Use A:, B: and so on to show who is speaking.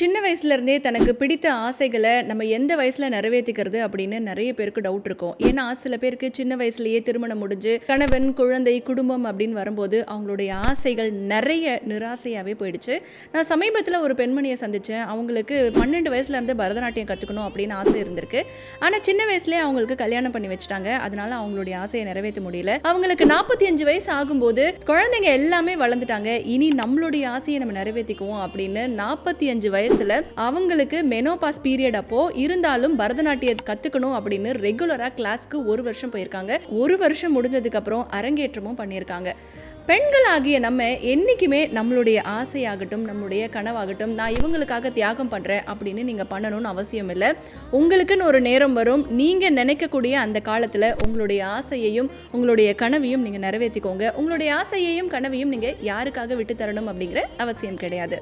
A: சின்ன வயசுலேருந்தே தனக்கு பிடித்த ஆசைகளை நம்ம எந்த வயசில் நிறைவேற்றிக்கிறது அப்படின்னு நிறைய பேருக்கு டவுட் இருக்கும். ஏன்னா சில பேருக்கு சின்ன வயசுலேயே திருமணம் முடிஞ்சு கணவன் குழந்தை குடும்பம் அப்படின்னு வரும்போது அவங்களுடைய ஆசைகள் நிறைய நிராசையாகவே போயிடுச்சு. நான் சமீபத்தில் ஒரு பெண்மணியை சந்தித்தேன் அவங்களுக்கு பன்னெண்டு வயசுலேருந்து பரதநாட்டியம் கற்றுக்கணும் அப்படின்னு ஆசை இருந்திருக்கு. ஆனால் சின்ன வயசுலேயே அவங்களுக்கு கல்யாணம் பண்ணி வச்சுட்டாங்க. அதனால அவங்களுடைய ஆசையை நிறைவேற்ற முடியல. அவங்களுக்கு நாற்பத்தி அஞ்சு வயசு ஆகும்போது குழந்தைங்க எல்லாமே வளர்ந்துட்டாங்க. இனி நம்மளுடைய ஆசையை நம்ம நிறைவேற்றிக்குவோம் அப்படின்னு நாற்பத்தி அஞ்சு வயசு வயசுல அவங்களுக்கு மெனோபாஸ் பீரியட் அப்போ இருந்தாலும் பரதநாட்டியம் கத்துக்கணும் அப்படின்னு ரெகுலரா கிளாஸ்க்கு ஒரு வருஷம் போயிருக்காங்க. ஒரு வருஷம் முடிஞ்சதுக்கு அப்புறம் அரங்கேற்றமும் பண்ணியிருக்காங்க. பெண்களாகிய நம்ம என்றைக்குமே நம்மளுடைய ஆசையாகட்டும் நம்மளுடைய கனவாகட்டும் நான் இவங்களுக்காக தியாகம் பண்ணுறேன் அப்படின்னு நீங்கள் பண்ணணும்னு அவசியம் இல்லை. உங்களுக்குன்னு ஒரு நேரம் வரும். நீங்கள் நினைக்கக்கூடிய அந்த காலத்தில் உங்களுடைய ஆசையையும் உங்களுடைய கனவையும் நீங்கள் நிறைவேற்றிக்கோங்க உங்களுடைய ஆசையையும் கனவையும் நீங்கள் யாருக்காக விட்டு தரணும் அப்படிங்கிற அவசியம் கிடையாது.